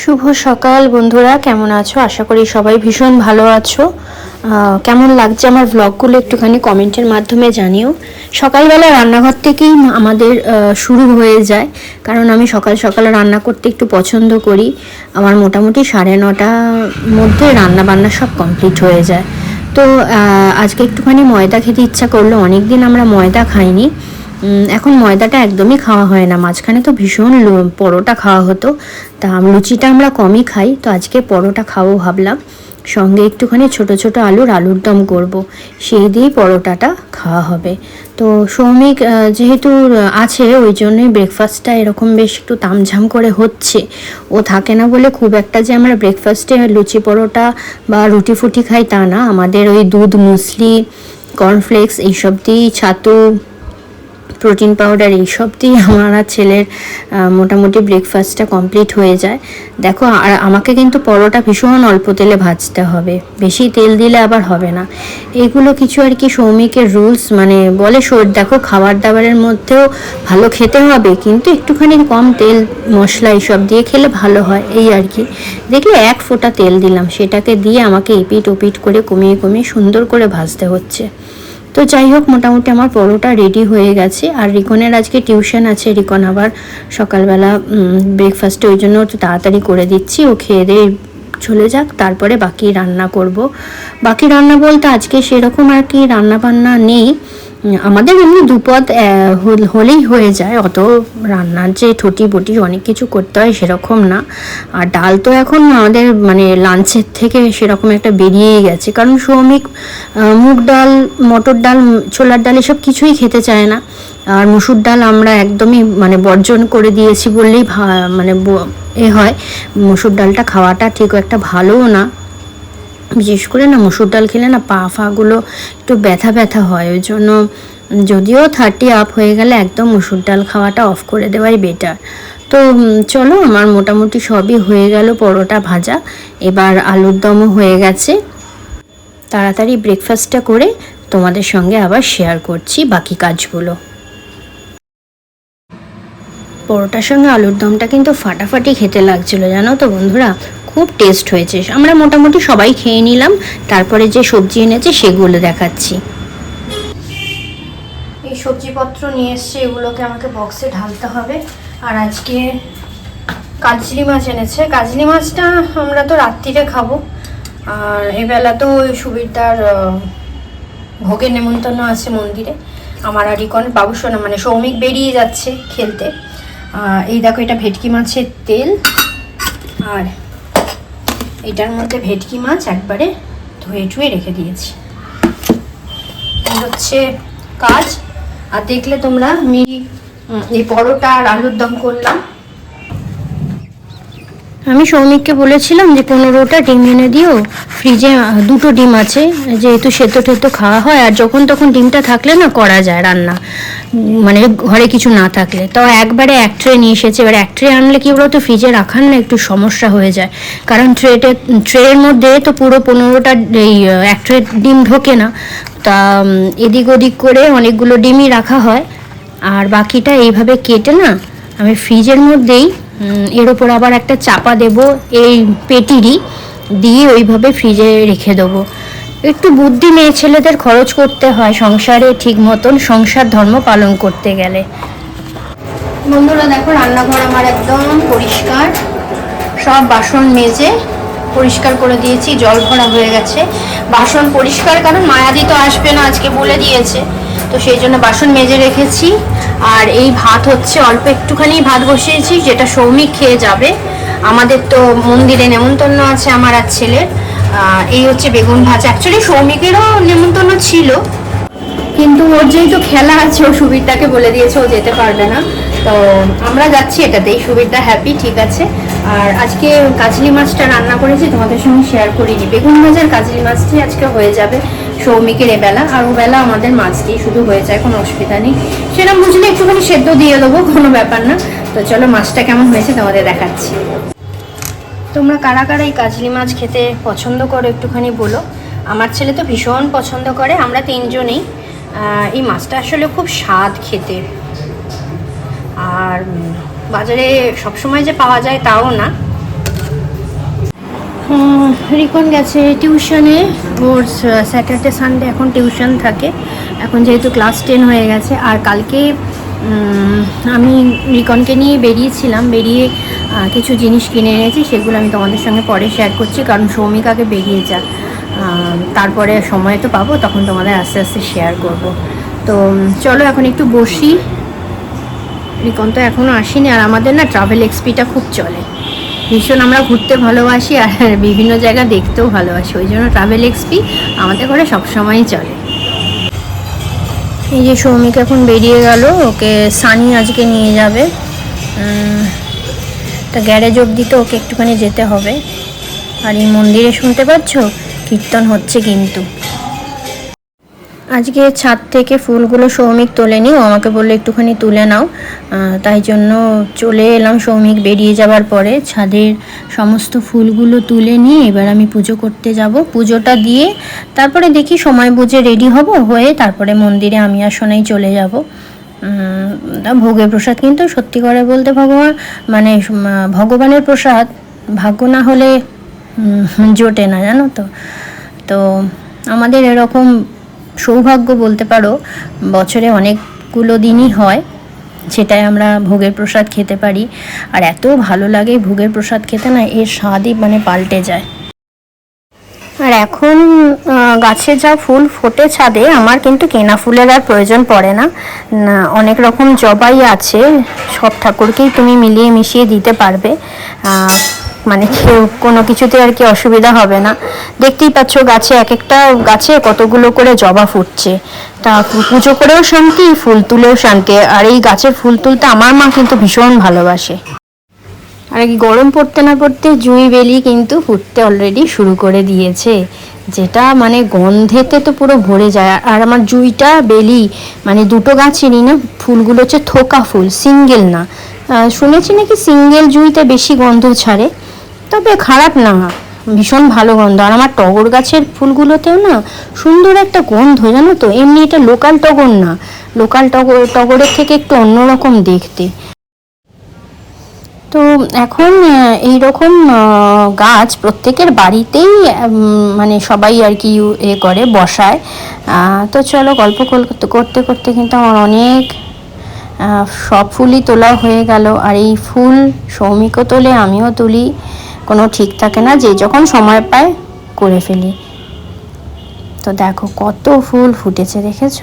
শুভ সকাল বন্ধুরা, কেমন আছো? আশা করি সবাই ভীষণ ভালো আছো। কেমন লাগছে আমার ব্লগগুলো একটুখানি কমেন্টের মাধ্যমে জানিও। সকালবেলা রান্নাঘর থেকেই আমাদের শুরু হয়ে যায়। কারণ আমি সকাল সকাল রান্না করতে একটু পছন্দ করি। আমার মোটামুটি সাড়ে নটার মধ্যে রান্না বান্না সব কমপ্লিট হয়ে যায়। তো আজকে একটুখানি ময়দা খেতে ইচ্ছা করল। অনেক দিন আমরা ময়দা খাইনি। এখন ময়দাটা একদমই খাওয়া হয় না। মাঝখানে তো ভীষণ পরোটা খাওয়া হতো। তা লুচিটা আমরা কমই খাই। তো আজকে পরোটা খাব ভাবলাম। সঙ্গে একটুখানি ছোট ছোট আলুর আলুর দম করব। সেই দিয়েই পরোটাটা খাওয়া হবে। তো সৌমিক যেহেতু আছে, ওই জন্যই ব্রেকফাস্টটা এরকম বেশ একটু তামঝাম করে হচ্ছে। ও থাকে না বলে খুব একটা যে আমরা ব্রেকফাস্টে লুচি পরোটা বা রুটি ফুটি খাই তা না। আমাদের ওই দুধ, মুসলি কর্নফ্লেক্স এইসব দিয়েই ছাতু প্রোটিন পাউডার এইসব দিয়ে আমার আর ছেলের মোটামুটি ব্রেকফাস্টটা কমপ্লিট হয়ে যায়। দেখো, আর আমাকে কিন্তু পরোটা ভীষণ অল্প তেলে ভাজতে হবে। বেশি তেল দিলে আবার হবে না। এগুলো কিছু আর কি সৌমিকের রুলস মানে বলে শোর দেখো, খাবার দাবারের মধ্যেও ভালো খেতে হবে, কিন্তু একটুখানি কম তেল, মশলা এইসব দিয়ে খেলে ভালো হয়, এই আর কি। দেখলে এক ফোঁটা তেল দিলাম, সেটাকে দিয়ে আমাকে এপিট ওপিট করে কমিয়ে কমিয়ে সুন্দর করে ভাজতে হচ্ছে। তো যাই হোক, মোটামুটি আমার পরোটা রেডি হয়ে গেছে। আর রিকনের আজকে টিউশন আছে। রিকন আবার সকালবেলা ব্রেকফাস্টে ওই জন্য একটু তাড়াতাড়ি করে দিচ্ছি। ও খেয়ে দিয়ে চলে যাক। তারপরে বাকি রান্না করব। বাকি রান্না বলতে আজকে সেরকম আর কি রান্না বান্না নেই। আমাদের এমনি দুপদ হলেই হয়ে যায়। অত রান্নার যে ঠুটি বটি, অনেক কিছু করতে হয় সেরকম না। আর ডাল তো এখন আমাদের মানে লাঞ্চের থেকে সেরকম একটা বেরিয়েই গেছে। কারণ সৌমিক মুগ ডাল, মটর ডাল, ছোলার ডাল এসব কিছুই খেতে চায় না। আর মুসুর ডাল আমরা একদমই মানে বর্জন করে দিয়েছি বললেই মানে এ হয়। মুসুর ডালটা খাওয়াটা ঠিক একটা ভালোও না। বিশেষ করে না মসুর ডাল খেলে না পা ফাগুলো একটু ব্যথা ব্যথা হয়, ওই জন্য যদিও থার্টি আপ হয়ে গেলে একদম মসুর ডাল খাওয়াটা অফ করে দেওয়াই বেটার তো চলো আমার মোটামুটি সবই হয়ে গেল পরোটা ভাজা, এবার আলুর দমও হয়ে গেছে। তাড়াতাড়ি ব্রেকফাস্টটা করে তোমাদের সঙ্গে আবার শেয়ার করছি বাকি কাজগুলো। পরোটার সঙ্গে আলুর দমটা কিন্তু ফাটাফাটি খেতে লাগছিল, জানো তো বন্ধুরা? খুব টেস্ট হয়েছে। আমরা মোটামুটি সবাই খেয়ে নিলাম, তারপরে যে সবজি এনেছে সেগুলো দেখাচ্ছি। এই সবজিপত্র নিয়ে এসছে, এগুলোকে আমাকে বক্সে ঢালতে হবে। আর আজকে কাজলি মাছ এনেছে। কাজলি মাছটা আমরা তো রাত্রিরে খাব। আর এবেলা তো ওই সুবিরদার ভোগের নেমন্তন্ন আছে মন্দিরে। আমার আর ইকন বাবুসোনা মানে সৌমিক বেরিয়ে যাচ্ছে খেলতে। এই দেখো, এটা ভেটকি মাছের তেল। আর এটার মধ্যে ভেটকি মাছ একবারে ধুয়ে ঠুয়ে রেখে দিয়েছি। হচ্ছে কাজ। আর দেখলে তোমরা আমি এই পরোটা আর আলুর দম করলাম। আমি সৌমিককে বলেছিলাম যে পনেরোটা ডিম এনে দিও ফ্রিজে দুটো ডিম আছে, যেহেতু সেদ্ধ টেদ্ধ খাওয়া হয়, আর যখন তখন ডিমটা থাকলে না করা যায় রান্না মানে ঘরে কিছু না থাকলে। তো একবারে এক ট্রে নিয়ে এসেছে, এবার এক ট্রে আনলে কি বলতো ফ্রিজে রাখার না একটু সমস্যা হয়ে যায়। কারণ ট্রেটে ট্রের মধ্যে তো পুরো পনেরোটা এই এক ট্রে ডিম ঢোকে না। তা এদিক ওদিক করে অনেকগুলো ডিমই রাখা হয়, আর বাকিটা এইভাবে কেটে না, আমি ফ্রিজের মধ্যেই এর ওপর আবার একটা চাপা দেব, এই পেটিরই দিয়ে ওইভাবে ফ্রিজে রেখে দেবো। একটু বুদ্ধি মেয়ে ছেলেদের খরচ করতে হয় সংসারে ঠিক মতন, সংসার ধর্ম পালন করতে গেলে। বন্ধুরা, দেখো, রান্নাঘর আমার একদম পরিষ্কার। সব বাসন মেজে পরিষ্কার করে দিয়েছি, জল ভরা হয়ে গেছে। বাসন পরিষ্কার, কারণ মায়াদি তো আসবে না, আজকে বলে দিয়েছে। তো সেই জন্য বাসন মেজে রেখেছি। আর এই ভাত হচ্ছে অল্প একটুখানি ভাত বসিয়েছি, যেটা সৌমিক খেয়ে যাবে। আমাদের তো মন্দিরে নেমন্তন্ন আছে আমার আর ছেলের। এই হচ্ছে বেগুন ভাজা। অ্যাকচুয়ালি সৌমিকেরও নেমন্তন্ন ছিল। কিন্তু ওর যেহেতু খেলা আছে, ও সুবিরটাকে বলে দিয়েছে, ও যেতে পারবে না। তো আমরা যাচ্ছি এটাতেই। সুবিরটা হ্যাপি ঠিক আছে। আর আজকে কাজলি মাছটা রান্না করেছি, তোমাদের সঙ্গে শেয়ার করিনি। বেগুন ভাজার কাজলি মাছটি আজকে হয়ে যাবে। সৌমিকের এবেলা আর ও বেলা আমাদের মাছ দিয়ে শুধু হয়ে যায়, কোনো অসুবিধা নেই। সেরকম বুঝলে একটুখানি সেদ্ধ দিয়ে দেবো, কোনো ব্যাপার না। তো চলো, মাছটা কেমন হয়েছে তোমাদের দেখাচ্ছি। তোমরা কারা কারা এই কাজলি মাছ খেতে পছন্দ করো একটুখানি বলো। আমার ছেলে তো ভীষণ পছন্দ করে, আমরা তিনজনেই। এই মাছটা আসলে খুব স্বাদ খেতে। আর বাজারে সবসময় যে পাওয়া যায় তাও না। রিকন গেছে টিউশনে। ওর স্যাটারডে, সানডে এখন টিউশন থাকে। এখন যেহেতু ক্লাস টেন হয়ে গেছে, আর কালকে আমি রিকনকে নিয়ে বেরিয়েছিলাম, বেরিয়ে কিছু জিনিস কিনে এনেছি, সেগুলো আমি তোমাদের সঙ্গে পরে শেয়ার করছি, কারণ সৌমিকাকে বেরিয়ে যা তারপরে সময় তো পাবো, তখন তোমাদের আস্তে আস্তে শেয়ার করব। তো চলো এখন একটু বসি। রিকন তো এখনও আসেনি, আর আমাদের না ট্রাভেল এক্সপিটা খুব চলে। ভীষণ আমরা ঘুরতে ভালোবাসি আর বিভিন্ন জায়গা দেখতেও ভালোবাসি। ওই জন্য ট্রাভেল এক্সপি আমাদের ঘরে সবসময়ই চলে। এই যে সৌমিক এখন বেরিয়ে গেল, ওকে সানি আজকে নিয়ে যাবে। তা গ্যারেজ অবধি তো ওকে একটুখানি যেতে হবে। আর এই মন্দিরে শুনতে পাচ্ছ? কীর্তন হচ্ছে কিন্তু। আজকে ছাদ থেকে ফুলগুলো সৌমিক তোলেনি ও আমাকে বলল, একটুখানি তুলে নাও। তাই জন্য চলে এলাম সৌমিক বেরিয়ে যাওয়ার পরে। ছাদের সমস্ত ফুলগুলো তুলে নিয়ে এবার আমি পুজো করতে যাব। পুজোটা দিয়ে তারপরে দেখি সময় বুঝে রেডি হব, হয়ে তারপরে মন্দিরে আমি আর সোনাই চলে যাব। ভোগের প্রসাদ কিন্তু সত্যি করে বলতে ভগবান মানে ভগবানের প্রসাদ ভাগ্য না হলে জোটে না, জানো তো? তো আমাদের এরকম সৌভাগ্য বলতে পারো, বছরে অনেকগুলো দিনই হয়, সেটাই আমরা ভোগের প্রসাদ খেতে পারি। আর এত ভালো লাগে ভোগের প্রসাদ খেতে না, এর স্বাদই মানে পাল্টে যায়। আর এখন গাছে যা ফুল ফোটে ছাদে, আমার কিন্তু কেনা ফুলের আর প্রয়োজন পড়ে না। অনেক রকম জবাই আছে, সব ঠাকুরকেই তুমি মিলিয়ে মিশিয়ে দিতে পারবে। মানে কেউ কোনো কিছুতে আর কি অসুবিধা হবে না। দেখতেই পাচ্ছ গাছে এক একটা গাছে কতগুলো করে জবা ফুটছে। তা পুজো করেও শান্তি, ফুল তুলেও শান্তি। আর এই গাছের ফুল তুলতে আমার মা কিন্তু ভীষণ ভালোবাসে। আর কি গরম পড়তে না পড়তে জুঁই বেলি কিন্তু ফুটতে অলরেডি শুরু করে দিয়েছে। যেটা মানে গন্ধেতে তো পুরো ভরে যায়। আর আমার জুঁইটা, বেলি মানে দুটো গাছেরই না, ফুলগুলো হচ্ছে থোকা ফুল, সিঙ্গেল না। শুনেছি নাকি সিঙ্গেল জুঁইতে বেশি গন্ধ ছাড়ে? তবে খারাপ না। ভীষণ ভালো গন্ধ। আর আমার টগর গাছের ফুলগুলোতেও না সুন্দর একটা গন্ধ, জানো তো? এমনি এটা লোকাল টগর না। লোকাল টগর, টগরের থেকে একটু অন্যরকম দেখতে। তো এখন এই রকম গাছ প্রত্যেকের বাড়িতেই মানে সবাই আর কি এ করে, বসায়। তো চলো গল্প করতে করতে কিন্তু আমার অনেক সব ফুলই তোলা হয়ে গেল। আর এই ফুল সৌমিকও তোলে, আমিও তুলি। কোনো ঠিক থাকে না, যে যখন সময় পায় করে ফেলি। তো দেখো কত ফুল ফুটেছে, দেখেছ?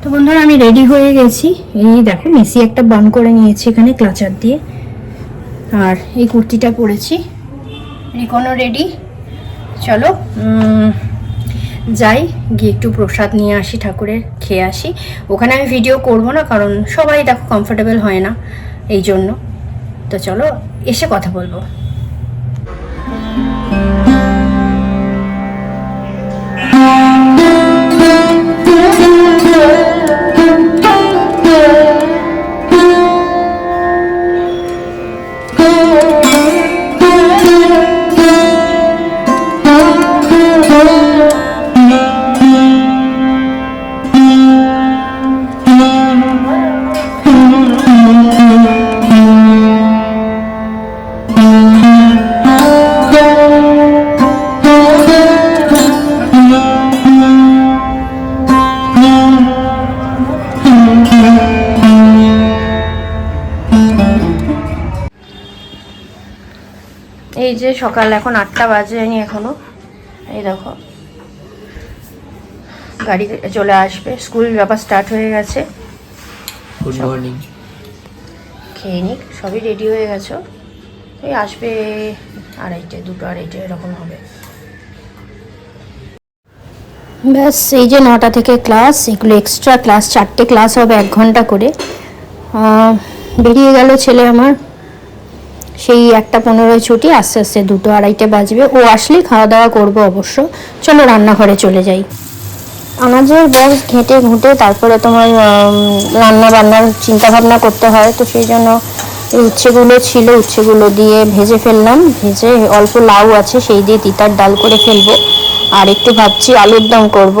তো বন্ধুরা, আমি রেডি হয়ে গেছি। এই দেখো, মেসি একটা বান করে নিয়েছি এখানে ক্লাচার দিয়ে। আর এই কুর্তিটা পরেছি। রিকনও রেডি চলো যাই, গিয়ে একটু প্রসাদ নিয়ে আসি, ঠাকুরের খেয়ে আসি। ওখানে আমি ভিডিও করব না, কারণ সবাই দেখো কমফোর্টেবল হয় না, এই জন্য। তো চলো এসে কথা বলব। এই যে সকাল এখন আটটা বাজেনি এখনও। এই দেখো। গাড়ি চলে আসবে। স্কুল ব্যাপার স্টার্ট হয়ে গেছে। গুড মর্নিং খেয়ে নিক সবই রেডি হয়ে গেছো। এই আসবে আড়াইটে, দুটো আড়াইটে, এরকম হবে। ব্যাস, এই যে নটা থেকে ক্লাস, এগুলো এক্সট্রা ক্লাস, চারটে ক্লাস হবে এক ঘণ্টা করে। বেরিয়ে গেল ছেলে আমার। সেই একটা পনেরোয় ছুটি, আস্তে আস্তে দুটো আড়াইটে বাজবে। ও আসলেই খাওয়া দাওয়া করব অবশ্য। চলো রান্নাঘরে চলে যাই। আনাজের বক্স ঘেঁটে ঘুঁটে তারপরে তোমার রান্না বান্নার চিন্তা ভাবনা করতে হয়, তো সেই জন্য এই উচ্ছেগুলো ছিল, উচ্ছেগুলো দিয়ে ভেজে ফেললাম। ভেজে অল্প লাউ আছে, সেই দিয়ে তিতার ডাল করে ফেলব। আর একটু ভাবছি আলুর দম করব।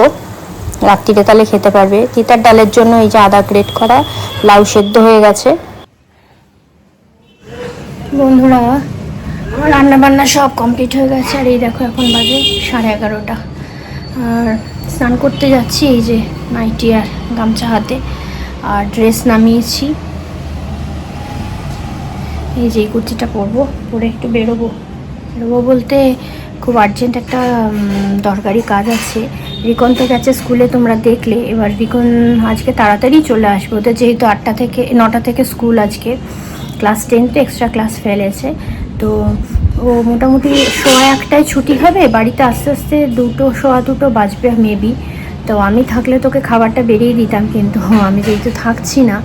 রাত্রিরে তাহলে খেতে পারবে। তিতার ডালের জন্য এই যে আদা গ্রেট করা লাউ সেদ্ধ হয়ে গেছে। বন্ধুরা, আমার রান্না বান্না সব কমপ্লিট হয়ে গেছে। আর এই দেখো, এখন বাজে সাড়ে এগারোটা। আর স্নান করতে যাচ্ছি, এই যে নাইটি আর গামছা হাতে। আর ড্রেস নামিয়েছি। এই যে কুর্তিটা পরবো, পরে একটু বেরোবো। বেরোবো বলতে খুব আর্জেন্ট একটা দরকারি কাজ আছে। রিকন তো গেছে স্কুলে, তোমরা দেখলে। এবার রিকন আজকে তাড়াতাড়ি চলে আসবে। ওদের যেহেতু আটটা থেকে, নটা থেকে স্কুল আজকে। ক্লাস টেন তো এক্সট্রা ক্লাস ফেলেছে তো ও মোটামুটি সোয়া একটায় ছুটি হবে। বাড়িতে আস্তে আস্তে দুটো, সোয়া দুটো বাজবে মেবি তো আমি থাকলে তোকে খাবারটা বেরিয়ে দিতাম, কিন্তু আমি যেহেতু থাকছি না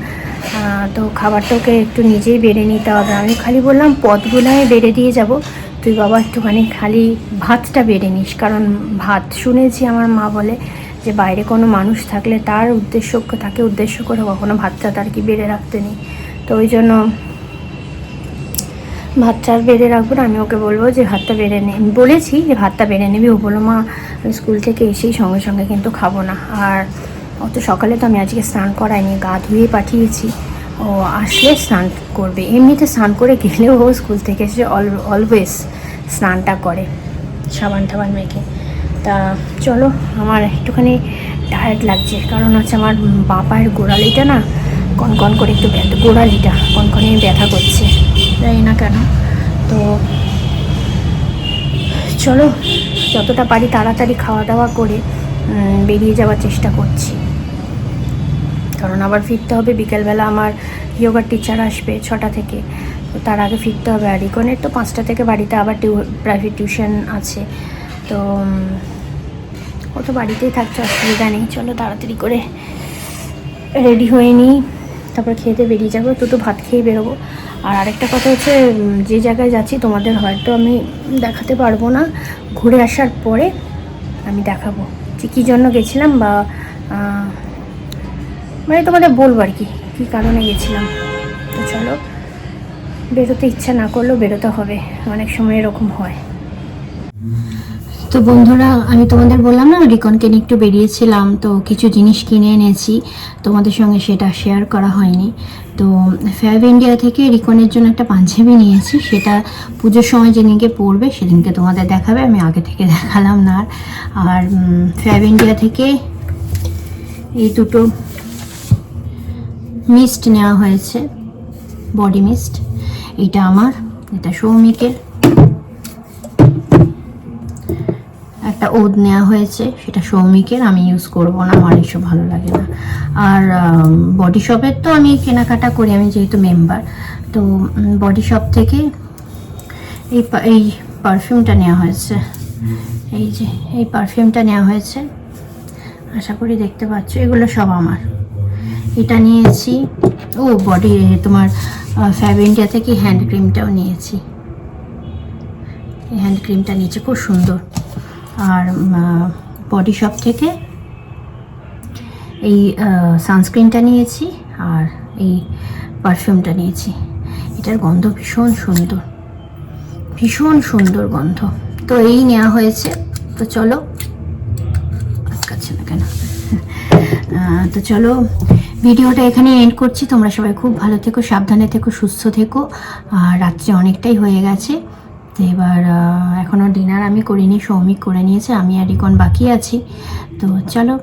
তো খাবারটা ওকে একটু নিজেই বেড়ে নিতে হবে। আমি খালি বললাম পদগুলো আমি বেড়ে দিয়ে যাব। তুই বাবা একটুখানি খালি ভাতটা বেড়ে নিস। কারণ ভাত শুনেছি আমার মা বলে যে, বাইরে কোনো মানুষ থাকলে তার উদ্দেশ্য, তাকে উদ্দেশ্য করে কখনো ভাতটা তার কি বেড়ে রাখতে নেই। তো ওই জন্য ভাতটা বেড়ে রাখব আমি ওকে বলব যে, ভাতটা বেড়ে নে। বলেছি যে, ভাতটা বেড়ে নিবি। ও বলল, মা স্কুল থেকে এসেই সঙ্গে সঙ্গে কিন্তু খাব না। আর অত সকালে তো আমি আজকে স্নান করাইনি গা ধুয়ে পাঠিয়েছি। ও আসলে স্নান করবে। এমনিতে স্নান করে গেলেও ও স্কুল থেকে এসে অল অলওয়েজ স্নানটা করে সাবান টাবান মেখে। তা চলো, আমার একটুখানি টায়ার্ড লাগছে, কারণ হচ্ছে আমার বাঁ পায়ের গোড়ালিটা না কনকন করে একটু ব্যথা, গোড়ালিটা কনকনে ব্যথা করছে। জানি না কেন। তো চলো, যতটা পারি তাড়াতাড়ি খাওয়া দাওয়া করে বেরিয়ে যাওয়ার চেষ্টা করছি। কারণ আবার ফিরতে হবে। বিকেলবেলা আমার যোগার টিচার আসবে ছটা থেকে। তো তার আগে ফিরতে হবে। আর ইকনের তো পাঁচটা থেকে বাড়িতে আবার টিউ প্রাইভেট টিউশন আছে। তো ও তো বাড়িতেই থাকছে, অসুবিধা নেই। চলো তাড়াতাড়ি করে রেডি হয়ে নিই। তারপর খেতে বেরিয়ে যাব। দুটো ভাত খেয়ে বেরোবো। আর আরেকটা কথা হচ্ছে যে জায়গায় যাচ্ছি, তোমাদের হয়তো আমি দেখাতে পারব না। ঘুরে আসার পরে আমি দেখাবো। যে কী জন্য গেছিলাম বা মানে তোমাদের বলব আর কি, কী কারণে গেছিলাম। তো চলো, বেরোতে ইচ্ছা না করলেও বেরোতে হবে, অনেক সময় এরকম হয়। তো বন্ধুরা, আমি তোমাদের বললাম না, রিকনকে নিয়ে একটু বেরিয়েছিলাম, তো কিছু জিনিস কিনে এনেছি, তোমাদের সঙ্গে সেটা শেয়ার করা হয়নি। তো ফ্যাব ইন্ডিয়া থেকে রিকনের জন্য একটা পাঞ্জাবি নিয়েছি, সেটা পুজোর সময় যেদিনকে পড়বে সেদিনকে তোমাদের দেখাবে, আমি আগে থেকে দেখালাম না আর। ফ্যাব ইন্ডিয়া থেকে এই দুটো মিস্ট নেওয়া হয়েছে বডি মিস্ট এটা আমার, এটা সৌমিকের। একটা ওদ নেওয়া হয়েছে, সেটা সৌমিকের, আমি ইউজ করব না, আমার এসব ভালো লাগে না। আর বডি শপের তো আমি কেনাকাটা করি, আমি যেহেতু মেম্বার তো বডি শপ থেকে এই এই পারফিউমটা নেওয়া হয়েছে। এই যে, এই পারফিউমটা নেওয়া হয়েছে। আশা করি দেখতে পাচ্ছ, এগুলো সব আমার। এটা নিয়েছি। ও বডি তোমার ফ্যাব ইন্ডিয়া থেকে হ্যান্ড ক্রিমটাও নিয়েছি। হ্যান্ড ক্রিমটা নিয়েছি, খুব সুন্দর। আর বডি শপ থেকে এই সানস্ক্রিনটা নিয়েছি আর এই পারফিউমটা নিয়েছি। এটার গন্ধ ভীষণ সুন্দর। ভীষণ সুন্দর গন্ধ। তো এই নেওয়া হয়েছে। তো চলো, আটকাচ্ছে না কেন? তো চলো, ভিডিওটা এখানে এন্ড করছি। তোমরা সবাই খুব ভালো থেকো, সাবধানে থেকো, সুস্থ থেকো। আর রাত্রে অনেকটাই হয়ে গেছে। তো এবার এখনও ডিনার আমি করিনি, সৌমিক করে নিয়েছে, আমি আর রিকন বাকি আছি। তো চলো,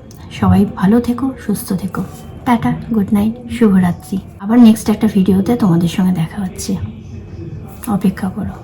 সবাই ভালো থেকো, সুস্থ থেকো। টাটা গুড নাইট শুভরাত্রি। আবার নেক্সট একটা ভিডিওতে তোমাদের সঙ্গে দেখা হচ্ছে। অপেক্ষা করো।